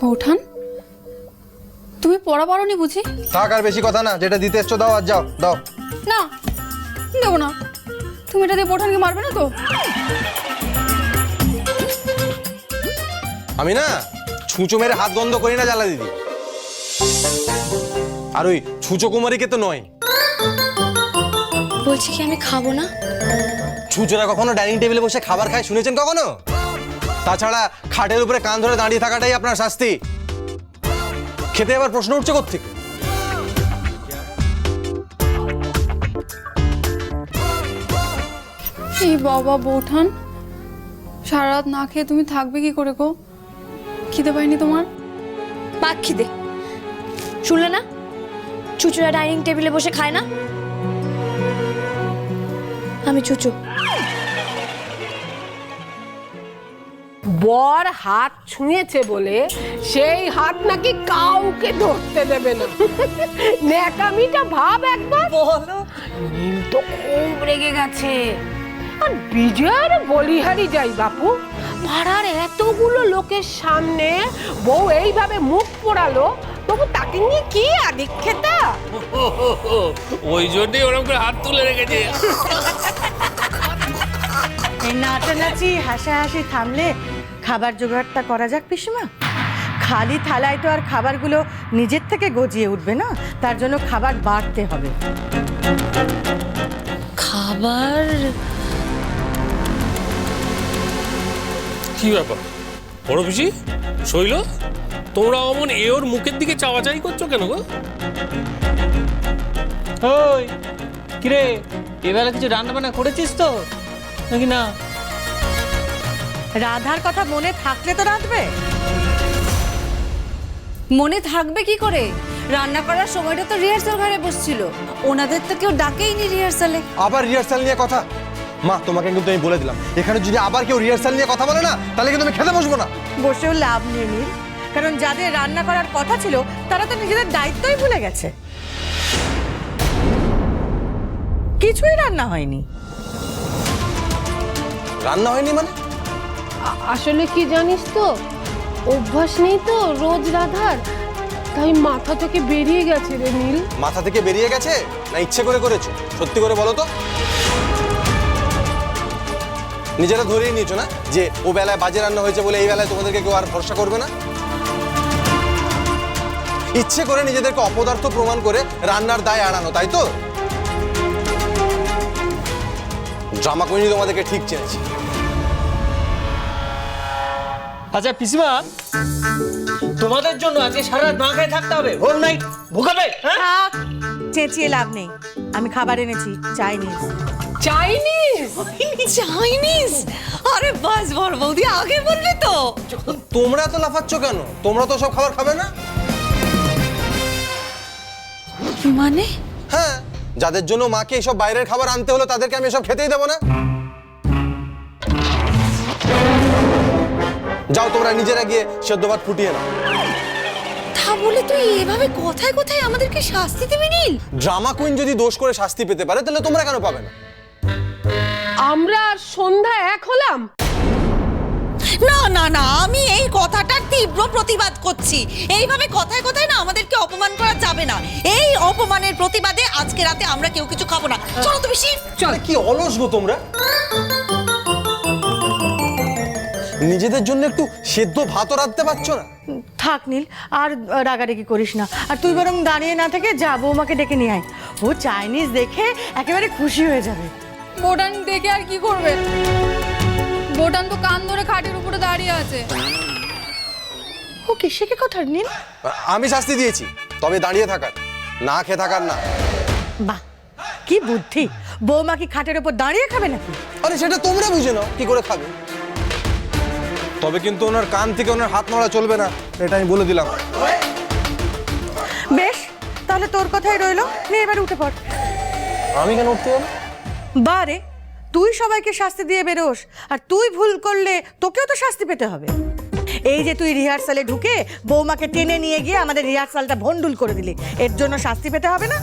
বৌঠান তুমি পড়া পারোনি বুঝি? থাক আর বেশি কথা না যেটা দিতে এসছো দাও আর যাও দাও। না দেবো না। তুমি এটা দিয়ে বৌঠানকে মারবে না তো? আমি না ছুঁচো মেরে হাত বন্ধ করি না জ্বালা দিদি। আর ওই ছুঁচো কুমারীকে তো নয়। বলছি কি আমি খাব না? ছুঁচোরা কখনো ডাইনিং টেবিলে বসে খাবার খায় শুনেছেন কখনো? তাছাড়া খাটের উপরে কান ধরে দাঁড়িয়ে থাকাটাই আপনার শাস্তি। খেতে আবার প্রশ্ন উঠছে কোথেকে এই বাবা বৌঠান সারা রাত না খেয়ে তুমি থাকবে কি করে গো? খিদে পাইনি তোমার? পাক খিদে। শুনলে না? চুচুরা ডাইনিং টেবিলে বসে খায় না? আমি চুচু। বর হাত ছুঁয়েছে বলে সেই হাত নাকি কাউকে ধরতে দেবে না। ন্যাকামিটা ভাব একবার। বলো। নীল তো খুব রেগে গেছে। আর বিজয়ের বলিহারি যাই বাপু পাড়ার এতগুলো লোকের সামনে বউ এইভাবে মুখ পোড়ালো তবু তাকে নিয়ে কি আদিক্ষেতা? ওই জন্যই ওরকম করে হাত তুলে রেখেছে। এই নাচানাচি হাসাহাসি থামলে খাবার জোগাড়টা করা যাক পিসিমা। খালি থালায় তো আর খাবারগুলো নিজের থেকে গজিয়ে উঠবে না তার জন্য খাবার বাড়তে হবে। খাবার? কি ব্যাপার? বড় পিসি শৈল তোমরা অমন এ ওর মুখের দিকে চাওয়াচাই করছ কেন গো? ওই কিরে এবেলা কিছু রান্না বান্না করেছিস তো? নাকি না? রাধার কথা মনে থাকলে তো রাঁধবে। মনে থাকবে কি করে? রান্না করার সময়টা তো রিহার্সাল ঘরে বসছিল। ওনাদের তো কেউ ডাকেইনি রিহার্সালে। আবার রিহার্সাল নিয়ে কথা? মা তোমাকে কিন্তু আমি বলে দিলাম। এখানে যদি আবার কেউ রিহার্সাল নিয়ে কথা বলে না তাহলে কিন্তু আমি খেতে বসবো না। বসেও লাভ নেই নীল। কারণ যাদের রান্না করার কথা ছিল তারা তো নিজেদের দায়িত্বই ভুলে গেছে। কিছুই রান্না হয়নি। রান্না হয়নি মানে? আসলে কি জানিস তো? অভ্যাস নেই তো, রোজ রাধার। তাই মাথা থেকে বেরিয়ে গেছে রে নীল। মাথা থেকে বেরিয়ে গেছে? না, ইচ্ছে করে করেছ। সত্যি করে বলো তো। নিজেরা ধরেই নিয়েছো না? যে ও বেলায় বাজে রান্না হয়েছে বলে এই বেলায় তোমাদেরকে কেউ আর ভরসা করবে না? ইচ্ছে করে নিজেদেরকে অপদার্থ প্রমাণ করে রান্নার দায় আড়ানো তাই তো? ড্রামা কুইনি তোমাদেরকে ঠিক চেনেছি আচ্ছা পিসিমা। তোমাদের জন্য আজকে সারা রাত না খেয়ে থাকতে হবে। Whole night. ভোগাবে হ্যাঁ? থাক চেঁচিয়ে লাভ নেই। আমি খাবার এনেছি চাইনিজ। চাইনিজ? চাইনিজ। আরে বাস বড় বৌদি আগে বলবে তো। তোমরা তো লাফাচ্ছ কেন? তোমরা তো সব খাবার খাবে না? মানে? হ্যাঁ যাদের জন্য মাকে এইসব বাইরের খাবার আনতে হলো তাদেরকে আমি এসব খেতেই দেবো না। যাও তোমরা নিজেরা গিয়ে সেদ্ধ ভাত ফুটিয়ে নাও। তা বলে তুই এভাবে কথায় কথায় আমাদেরকে শাস্তি দিবি নীল? ড্রামা কুইন যদি দোষ করে শাস্তি পেতে পারে তাহলে তোমরা কেন পাবে না? আমরা আর সন্ধ্যা এক হলাম। না না না আমি এই কথাটার তীব্র প্রতিবাদ করছি। এইভাবে কথায় কথায় না আমাদেরকে অপমান করা যাবে না। এই অপমানের প্রতিবাদে আজকে রাতে আমরা কেউ কিছু খাব না। চলো তুমি শিব আরে কি অলস গো তোমরা। নিজেদের জন্য একটু সেদ্ধ ভাতও রাখতে পারছ না? থাক নীল আর রাগারাগি করিস না। আর তুই বরং দাঁড়িয়ে না থেকে যা বৌমাকে ডেকে নিয়ে আয়। ও চাইনিজ দেখে একেবারে খুশি হয়ে যাবে। বোটান দেখে আর কি করবে? বোটান তো কান ধরে খাটের উপরে দাঁড়িয়ে আছে। ও কি সে কি কথা নীল? আমি শাস্তি দিয়েছি তবে দাঁড়িয়ে থাকার না খেয়ে থাকার না। বাহ কি বুদ্ধি। বৌমা কি খাটের ওপর দাঁড়িয়ে খাবে নাকি? আরে সেটা তোমরা বুঝে নাও কি করে খাবে? তবে কিন্তু ওনার কান থেকে ওনার হাত নড়া চলবে না এটা আমি বলে দিলাম। বেশ তাহলে তোর কথাই রইল নে এবার উঠে পড়। আমি কেন উঠতে যাব? বারে তুই সবাইকে শাস্তি দিয়ে বেরোস আর তুই ভুল করলে তোকেও তো শাস্তি পেতে হবে। এই যে তুই রিহার্সালে ঢুকে বৌমাকে টেনে নিয়ে গিয়ে আমাদের রিহার্সালটা ভন্ডুল করে দিলি এর জন্য শাস্তি পেতে হবে না?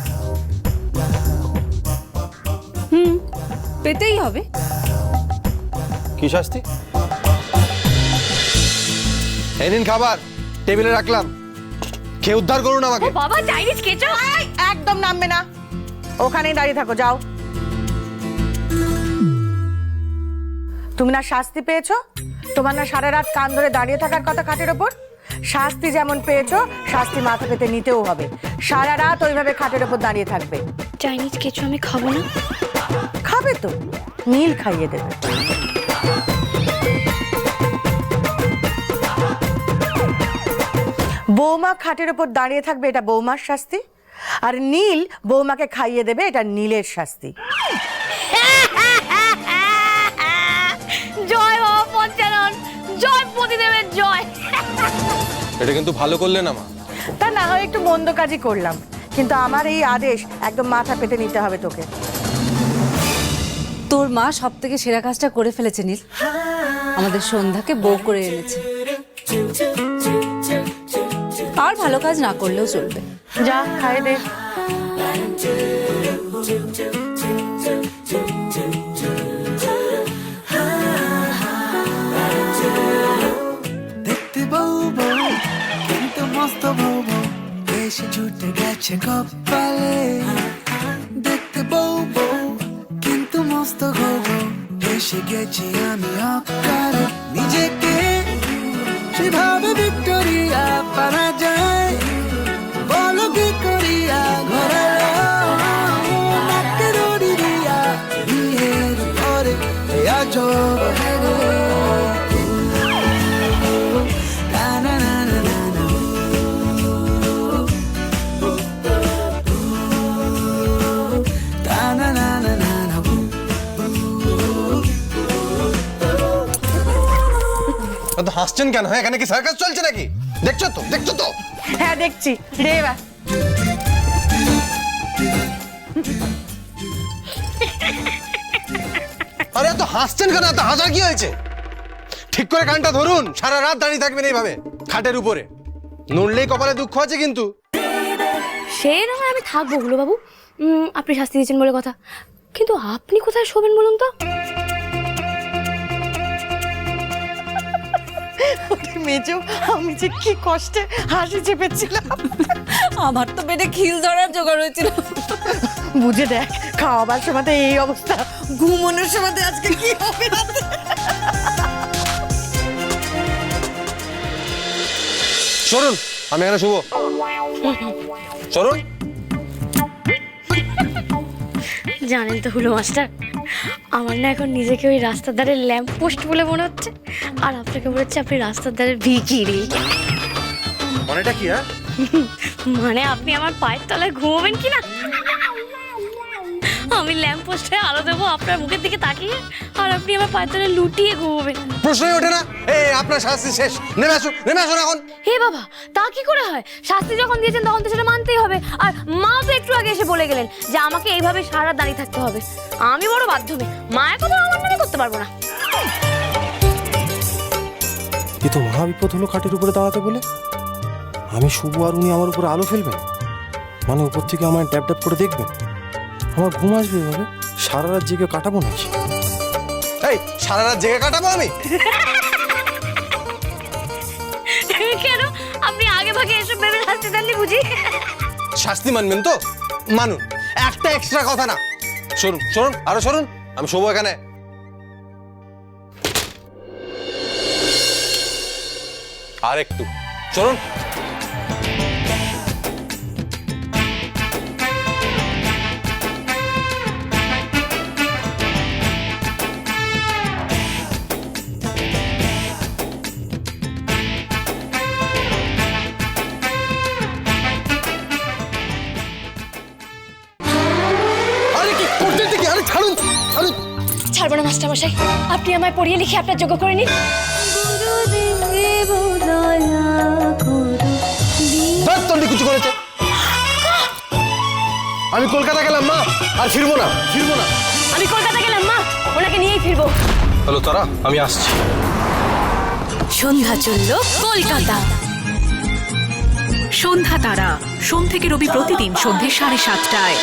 হুম পেতেই হবে। কি শাস্তি? এই নিন খাবার টেবিলে রাখলাম। খেয়ে উদ্ধার করুন আমাকে। বাবা চাইনিজ কেচাপ। একদম নামবে না। ওখানেই দাঁড়িয়ে থাকো যাও। তুমি না শাস্তি পেয়েছ? তোমার না সারা রাত কান ধরে দাঁড়িয়ে থাকার কথা খাটের ওপর? শাস্তি যেমন পেয়েছ শাস্তি মাথা পেতে নিতেও হবে। সারা রাত ওইভাবে খাটের ওপর দাঁড়িয়ে থাকবে। চাইনিজ কেচাপ আমি খাব না। খাবে তো। নীল খাইয়ে দেবে। বৌমা খাটের ওপর দাঁড়িয়ে থাকবে এটা বৌমার শাস্তি। আর নীল বৌমাকে খাইয়ে দেবে এটা নীলের শাস্তি। জয় বাবা পঞ্চানন জয় পতিদেবের জয়। এটা কিন্তু ভালো করলে না মা। তা না হয় একটু মন্দ কাজই করলাম কিন্তু আমার এই আদেশ একদম মাথা পেতে নিতে হবে তোকে। তোর মা সব থেকে সেরা কাজটা করে ফেলেছে নীল। আমাদের সন্ধ্যাকে বউ করে এনেছে। আর ভালো কাজ না করলেও চলবে। যা খাই দে। দেখতে বউ বউ কিন্তু মস্ত বউ বউ বেশি ছুটে গেছে কপালে। হাসছেন কেন? হ্যাঁ এখানে কি সার্কাস চলছে নাকি? দেখছ তো? দেখছ তো? হ্যাঁ দেখছি। রে এবার আরে এত হাসছেন কেন? এত হাসার কি হয়েছে? ঠিক করে কানটা ধরুন। সারা রাত দাঁড়িয়ে থাকবেন এইভাবে খাটের উপরে। নড়লেই কপালে দুঃখ আছে কিন্তু। সে না হয় আমি থাকব হলো বাবু উম, আপনি শাস্তি দিয়েছেন বলে কথা। কিন্তু আপনি কোথায় শোবেন বলুন তো? মেজো আমি যে কি কষ্টে হাসি চেপেছিলাম। আমার তো পেটে খিল ধরার জোগাড় হয়েছিল। বুঝে দেখ খাওয়াবার সময় এই অবস্থা ঘুমনোর সময় আজকে কি হবে রাতে? সরুন আমি এখানে শুভ সরুন। জানেন তো হলো মাস্টার আমার না এখন নিজেকে ওই রাস্তার ধারে ল্যাম্প পোস্ট বলে মনে হচ্ছে। আর আপনাকে মনে হচ্ছে আপনি রাস্তার ধারে ভিকিরি মানেটা কি হ্যাঁ? মানে আপনি আমার পায়ের তলায় ঘুমাবেন কি না আমি ল্যাম্প পোস্টে আলো দেবো আপনার মুখের দিকে তাকিয়ে আর আপনি আমার পায়ের লুটিয়ে ঘুমাবেন। প্রশ্নই ওঠে না। এই আপনার শাস্তি শেষ। নেমে আসুন নেমে আসুন এখন। হে বাবা তা কি করে হয়? শাস্তি যখন দিয়েছেন তখন তো সেটা মানতেই হবে। আর মা তো একটু আগে এসে বলে গেলেন যে আমাকে এইভাবে সারা দাঁড়িয়ে থাকতে হবে। আমি বড় বাধ্য মেয়ে মায়ের কথা আমার মনে করতে পারব না। এ তো মহা বিপদ হলো খাটের উপরে দাঁড়াতে বলে। আমি শুভ আর উনি আমার উপরে আলো ফেলবেন? মানে উপর থেকে আমায় ট্যাপ ট্যাপ করে দেখবেন? আমার ঘুম আসবে এভাবে? সারা রাত জেগে কাটাবো নাকি? এই সারা রাত জেগে কাটাবো আমি? কেন? আপনি আগে ভাগে এসব ভেবে শাস্তি দেননি বুঝি? শাস্তি মানবেন তো? মানুন। একটা এক্সট্রা কথা না। সরুন সরুন আরও সরুন। আমি শোবো এখানে। আর একটু চলুন ছাড়বো না মাস্টার মশাই আপনি আমায় পড়িয়ে লিখে আপনার যোগ্য করে নিন। তন্ডি কিছু করেছে। আমি কলকাতা গেলাম মা আর ফিরবো না ফিরবো না। আমি কলকাতা গেলাম মা ওনাকে নিয়েই ফিরবো। হ্যালো তারা আমি আসছি। সন্ধ্যা চলল কলকাতা। সন্ধ্যা তারা সোম থেকে রবি প্রতিদিন সন্ধ্যে সাড়ে সাতটায়।